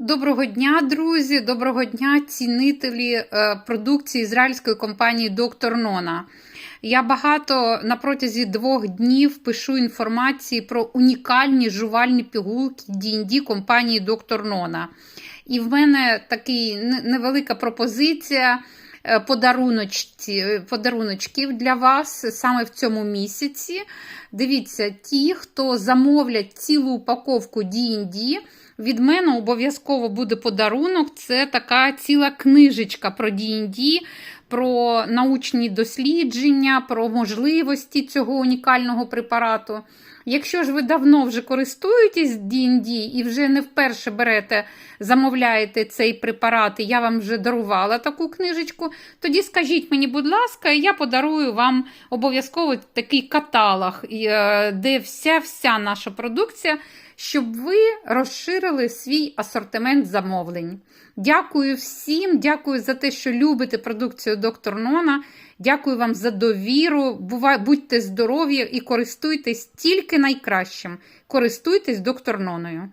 Доброго дня, друзі! Доброго дня, цінителі е, продукції ізраїльської компанії Доктор Нона. Я багато на протязі двох днів пишу інформації про унікальні жувальні пігулки D&D компанії Доктор Нона. І в мене такий невелика пропозиція е, подаруночків для вас саме в цьому місяці. Дивіться, ті, хто замовлять цілу упаковку D&D, від мене обов'язково буде подарунок. Це така ціла книжечка про D&D, про научні дослідження, про можливості цього унікального препарату. Якщо ж ви давно вже користуєтесь D&D і вже не вперше берете, замовляєте цей препарат, і я вам вже дарувала таку книжечку, тоді скажіть мені, будь ласка, я подарую вам обов'язково такий каталог, е, де вся вся наша продукція, щоб ви розширили свій асортимент замовлень. Дякую всім, дякую за те, що любите продукцію доктор Нона. Дякую вам за довіру. Бувай, Будьте здорові і користуйтесь тільки найкращим. Користуйтесь доктор Ноною.